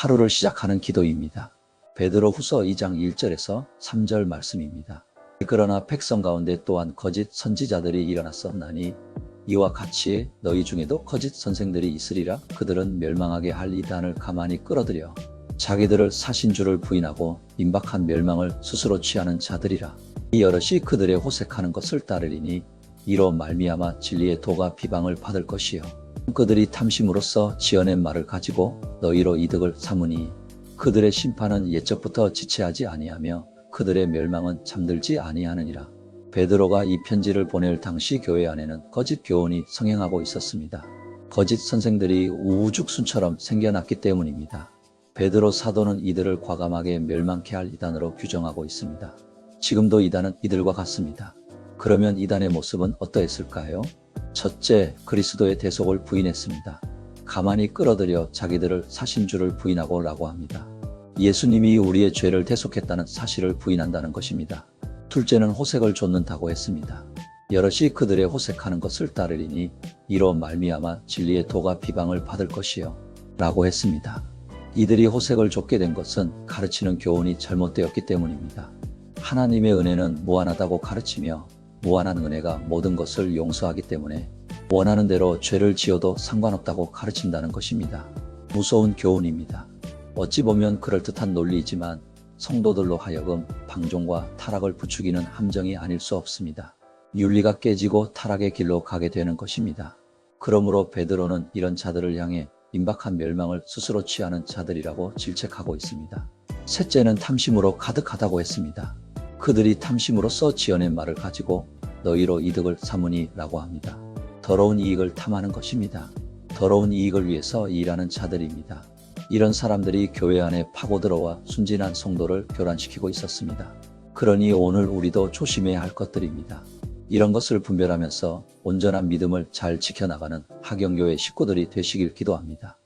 하루를 시작하는 기도입니다. 베드로 후서 2장 1절에서 3절 말씀입니다. 그러나 백성 가운데 또한 거짓 선지자들이 일어났었나니 이와 같이 너희 중에도 거짓 선생들이 있으리라 그들은 멸망하게 할 이단을 가만히 끌어들여 자기들을 사신 줄을 부인하고 임박한 멸망을 스스로 취하는 자들이라 이 여럿이 그들의 호색하는 것을 따르리니 이로 말미암아 진리의 도가 비방을 받을 것이요 그들이 탐심으로써 지어낸 말을 가지고 너희로 이득을 삼으니 그들의 심판은 옛적부터 지체하지 아니하며 그들의 멸망은 잠들지 아니하느니라. 베드로가 이 편지를 보낼 당시 교회 안에는 거짓 교훈이 성행하고 있었습니다. 거짓 선생들이 우후죽순처럼 생겨났기 때문입니다. 베드로 사도는 이들을 과감하게 멸망케 할 이단으로 규정하고 있습니다. 지금도 이단은 이들과 같습니다. 그러면 이단의 모습은 어떠했을까요? 첫째, 그리스도의 대속을 부인했습니다. 가만히 끌어들여 자기들을 사신 줄을 부인하고 라고 합니다. 예수님이 우리의 죄를 대속했다는 사실을 부인한다는 것입니다. 둘째는 호색을 좇는다고 했습니다. 여럿이 그들의 호색하는 것을 따르리니 이로 말미암아 진리의 도가 비방을 받을 것이요 라고 했습니다. 이들이 호색을 좇게 된 것은 가르치는 교훈이 잘못되었기 때문입니다. 하나님의 은혜는 무한하다고 가르치며 무한한 은혜가 모든 것을 용서하기 때문에 원하는 대로 죄를 지어도 상관없다고 가르친다는 것입니다. 무서운 교훈입니다. 어찌 보면 그럴듯한 논리이지만 성도들로 하여금 방종과 타락을 부추기는 함정이 아닐 수 없습니다. 윤리가 깨지고 타락의 길로 가게 되는 것입니다. 그러므로 베드로는 이런 자들을 향해 임박한 멸망을 스스로 취하는 자들이라고 질책하고 있습니다. 셋째는 탐심으로 가득하다고 했습니다. 그들이 탐심으로써 지어낸 말을 가지고 너희로 이득을 삼으니 라고 합니다. 더러운 이익을 탐하는 것입니다. 더러운 이익을 위해서 일하는 자들입니다. 이런 사람들이 교회 안에 파고들어와 순진한 성도를 교란시키고 있었습니다. 그러니 오늘 우리도 조심해야 할 것들입니다. 이런 것을 분별하면서 온전한 믿음을 잘 지켜나가는 하경교회 식구들이 되시길 기도합니다.